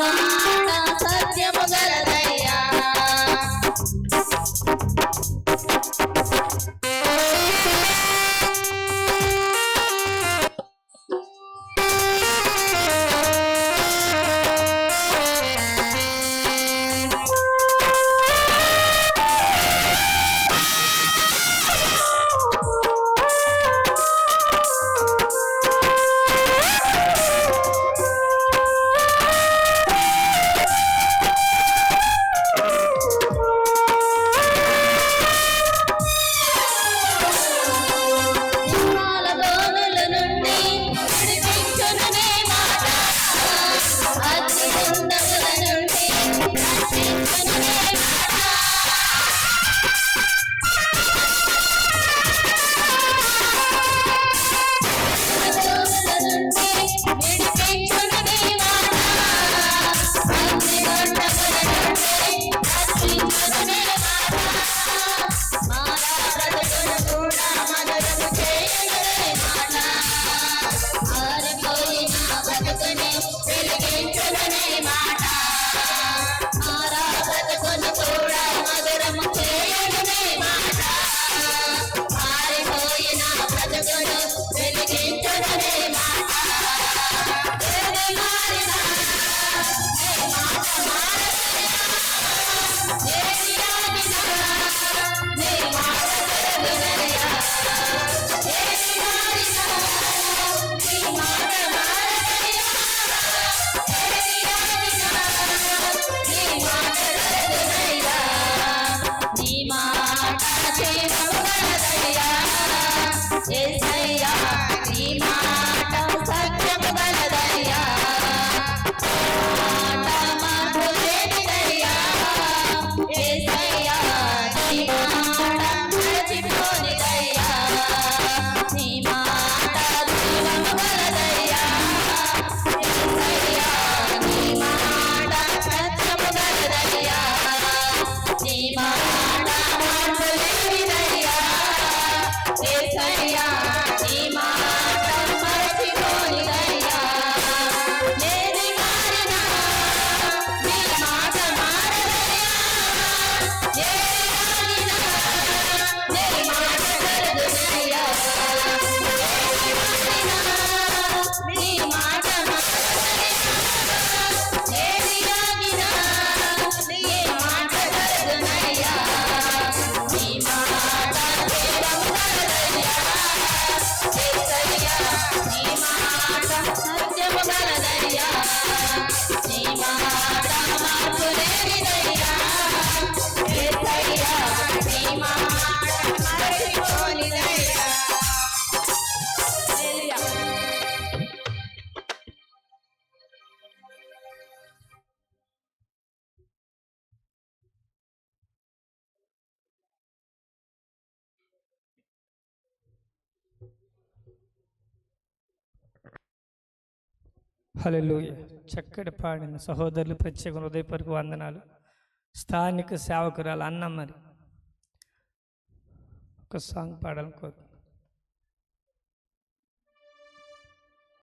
you. is జయ నీ మా hello చక్కటి పాడిన సహోదరులు ప్రత్యేక హృదయపరకు వందనాలు. స్థానిక సేవకురాలు అన్నమ్మరి ఒక సాంగ్ పాడాలనుకోరు